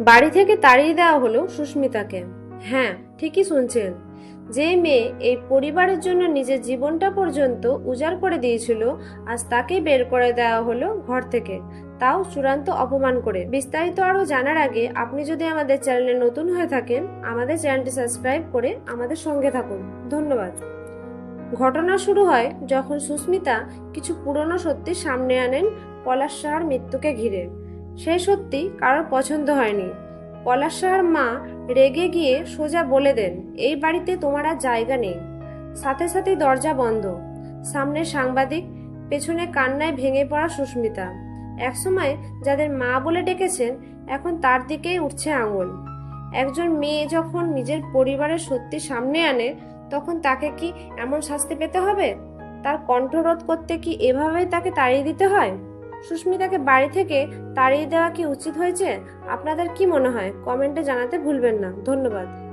বাড়ি থেকে তাড়িয়ে দেওয়া হলো সুস্মিতাকে। হ্যাঁ ঠিকই শুনছেন। যে মেয়ে এই পরিবারের জন্য নিজের জীবনটা পর্যন্ত উজাড় করে দিয়েছিল, আজ তাকে বের করে দেওয়া হলো ঘর থেকে। তাও চূড়ান্ত অপমান করে। বিস্তারিত আরও জানার আগে আপনি যদি আমাদের চ্যানেলে নতুন হয়ে থাকেন, আমাদের চ্যানেলটি সাবস্ক্রাইব করে আমাদের সঙ্গে থাকুন। ধন্যবাদ। ঘটনা শুরু হয় যখন সুস্মিতা কিছু পুরনো সত্যি সামনে আনেন পলাশ সাহার মৃত্যুকে ঘিরে। সেই সত্যি কারোর পছন্দ হয়নি। পলাশ সাহার মা রেগে গিয়ে সোজা বলে দেন, এই বাড়িতে তোমার আর জায়গা নেই। সাথে সাথে দরজা বন্ধ। সামনে সাংবাদিক, পেছনে কান্নায় ভেঙে পড়া সুস্মিতা। একসময় যাদের মা বলে ডেকেছেন, এখন তার দিকেই উঠছে আঙুল। একজন মেয়ে যখন নিজের পরিবারের সত্যি সামনে আনে, তখন তাকে কি এমন শাস্তি পেতে হবে? তার কণ্ঠরোধ করতে কি এভাবেই তাকে তাড়িয়ে দিতে হয়? সুস্মিতাকে বাড়ি থেকে তাড়িয়ে দেওয়া কি উচিত হয়েছে? আপনাদের কি মনে হয়? কমেন্টে জানাতে ভুলবেন না। ধন্যবাদ।